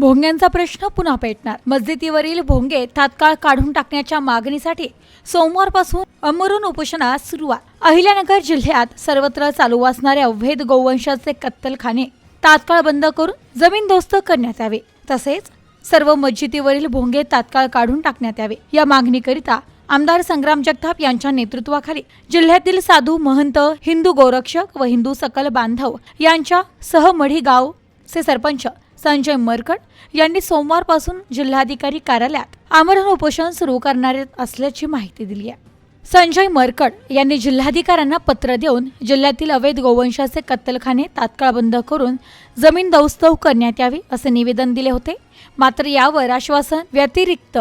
भोंग्यांचा प्रश्न पुन्हा पेटणार. मस्जिदीवरील भोंगे तात्काळ काढून टाकण्याच्या मागणीसाठी सोमवारपासून अमरून उपोषणास सुरुवात. अहिल्यानगर जिल्ह्यात सर्वत्र चालू असणाऱ्या अवैध गोवंशाचे कत्तलखाने तात्काळ बंद करून जमीनदोस्त करण्यात यावे. तसेच सर्व मस्जिदीवरील भोंगे तात्काळ काढून टाकण्यात यावे. या मागणीकरिता आमदार संग्राम जगताप यांच्या नेतृत्वाखाली जिल्ह्यातील साधू महंत हिंदू गोरक्षक व हिंदू सकल बांधव यांच्या सहमढी गावचे सरपंच संजय मरकट यांनी सोमवारपासून जिल्हाधिकारी कार्यालयात आमरण उपोषण सुरू करणार असल्याची माहिती दिली आहे. संजय मरकड यांनी जिल्हाधिकाऱ्यांना पत्र देऊन जिल्ह्यातील अवैध गोवंशाचे कत्तलखाने तात्काळ बंद करून जमीन दौस्तव करण्यात यावी असे निवेदन दिले होते. मात्र यावर आश्वासन व्यतिरिक्त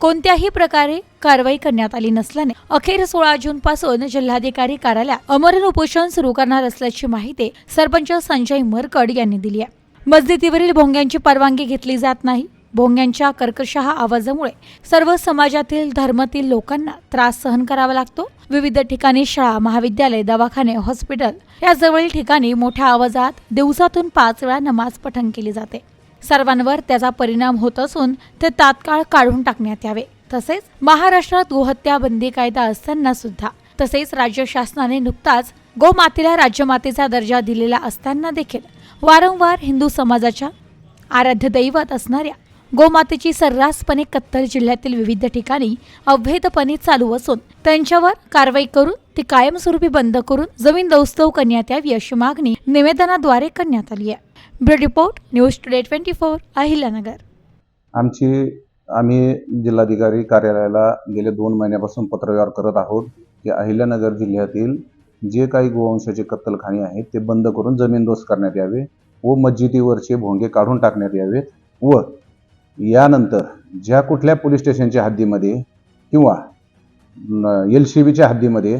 कोणत्याही प्रकारे कारवाई करण्यात आली नसल्याने अखेर सोळा जून पासून जिल्हाधिकारी कार्यालयात अमरण उपोषण सुरू करणार असल्याची माहिती सरपंच संजय मरकड यांनी दिली आहे. मस्जिदीवरील भोंग्यांची परवानगी घेतली जात नाही. भोंग्यांच्या कर्कशः आवाजामुळे सर्व समाजातील धर्मातील लोकांना त्रास सहन करावा लागतो. विविध ठिकाणी शाळा महाविद्यालय दवाखाने हॉस्पिटल या जवळील ठिकाणी मोठ्या आवाजात दिवसातून पाच वेळा नमाज पठण केली जाते. सर्वांवर त्याचा परिणाम होत असून ते तात्काळ काढून टाकण्यात यावे. तसेच महाराष्ट्रात गोहत्या बंदी कायदा असताना सुद्धा तसेच राज्य शासनाने नुकताच गोमातेला राज्यमातेचा दर्जा दिलेला असताना देखील वारंवार हिंदू समाजाच्या आराध्य दैवत असणाऱ्या गोमातेची सर्रासपणे कत्तल जिल्ह्यातील विविध ठिकाणी अवैधपणे चालू असून त्यांच्यावर कारवाई करून ती कायमस्वरूपी बंद करून जमीन दौस्तव करण्यात यावी अशी मागणी निवेदनाद्वारे करण्यात आली आहे. Bureau report news today twenty four Ahilyanagar. आमची आम्ही जिल्हाधिकारी कार्यालयाला गेले दोन महिन्यापासून पत्रव्यवहार करत आहोत की अहिल्यानगर जिल्ह्यातील जे काही गोवंशाचे कत्तलखाने आहेत ते बंद करून जमीनदोस्त करण्यात यावे व मस्जिदीवरचे भोंगे काढून टाकण्यात यावेत व यानंतर ज्या कुठल्या पोलीस स्टेशनच्या हद्दीमध्ये किंवा एल सी बीच्या हद्दीमध्ये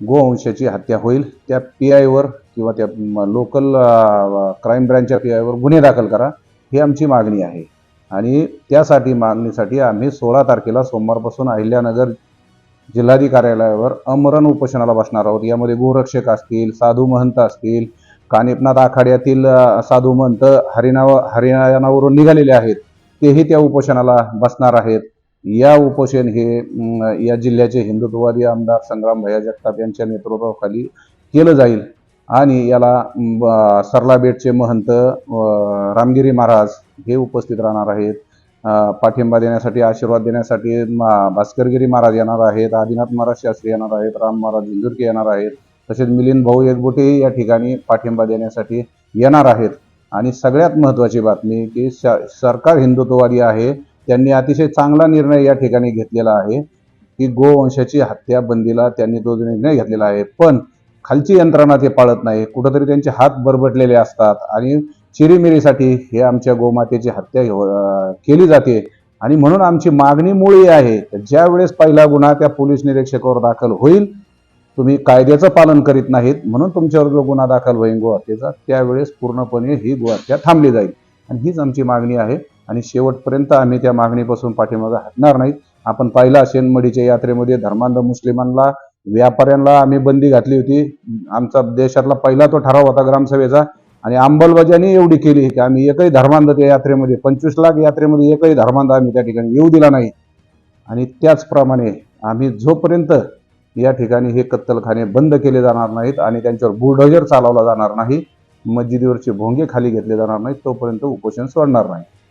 गोवंशाची हत्या होईल त्या पी आयवर किंवा त्या लोकल क्राईम ब्रँचच्या पी आयवर गुन्हे दाखल करा ही आमची मागणी आहे. आणि त्यासाठी मागणीसाठी आम्ही सोळा तारखेला सोमवारपासून अहिल्यानगर जिल्हाधिकारी कार्यालयावर अमरण उपोषणाला बसणार आहोत. यामध्ये गोरक्षक असतील साधू महंत असतील कानिपनाथ आखाड्यातील साधू महंत हरिनाव हरियाणावरून निघालेले आहेत. तेही त्या उपोषणाला बसणार आहेत. या उपोषण हे या जिल्ह्याचे हिंदुत्ववादी आमदार संग्राम भैया जगताप यांच्या नेतृत्वाखाली केलं जाईल. आणि याला ब- सरला बेटचे महंत रामगिरी महाराज हे उपस्थित राहणार आहेत. पाठिंबा देण्यासाठी आशीर्वाद देण्यासाठी मा- भास्करगिरी महाराज येणार आहेत आदिनाथ महाराज शास्त्री येणार आहेत राम महाराज इंदुरके येणार आहेत तसेच मिलिंद भाऊ एकबोटेही या ठिकाणी पाठिंबा देण्यासाठी येणार आहेत. आणि सगळ्यात महत्त्वाची बातमी की सरकार हिंदुत्ववादी आहे त्यांनी अतिशय चांगला निर्णय या ठिकाणी घेतलेला आहे की गोवंशाची हत्या बंदीला त्यांनी तो निर्णय घेतलेला आहे. पण खालची यंत्रणा ते पाळत नाही कुठंतरी त्यांचे हात बरबटलेले असतात आणि चिरीमिरीसाठी हे आमच्या गोमातेची हत्या हो-, केली जाते. आणि म्हणून आमची मागणी मुळी आहे ज्या वेळेस पहिला गुन्हा त्या पोलीस निरीक्षकावर दाखल होईल तुम्ही कायद्याचं पालन करीत नाहीत म्हणून तुमच्यावर जो गुन्हा दाखल होईल गोहत्येचा त्यावेळेस पूर्णपणे ही गोहत्या थांबली जाईल. आणि हीच आमची मागणी आहे. आणि शेवटपर्यंत आम्ही त्या मागणीपासून पाठीमागे हटणार नाहीत. आपण पाहिलं शेनमडीच्या यात्रेमध्ये धर्मांध मुस्लिमांना व्यापाऱ्यांना आम्ही बंदी घातली होती. आमचा देशातला पहिला तो ठराव होता ग्रामसभेचा आणि अंमलबजावणी एवढी केली की आम्ही एकही धर्मांध त्या यात्रेमध्ये पंचवीस लाख यात्रेमध्ये एकही धर्मांध आम्ही त्या ठिकाणी येऊ दिला नाही. आणि त्याचप्रमाणे आम्ही जोपर्यंत या ठिकाणी हे कत्तलखाने बंद केले जाणार नाहीत आणि त्यांच्यावर बुलडोजर चालवला जाणार नाही मस्जिदीवरचे भोंगे खाली घेतले जाणार नाहीत तोपर्यंत उपोषण सोडणार नाही.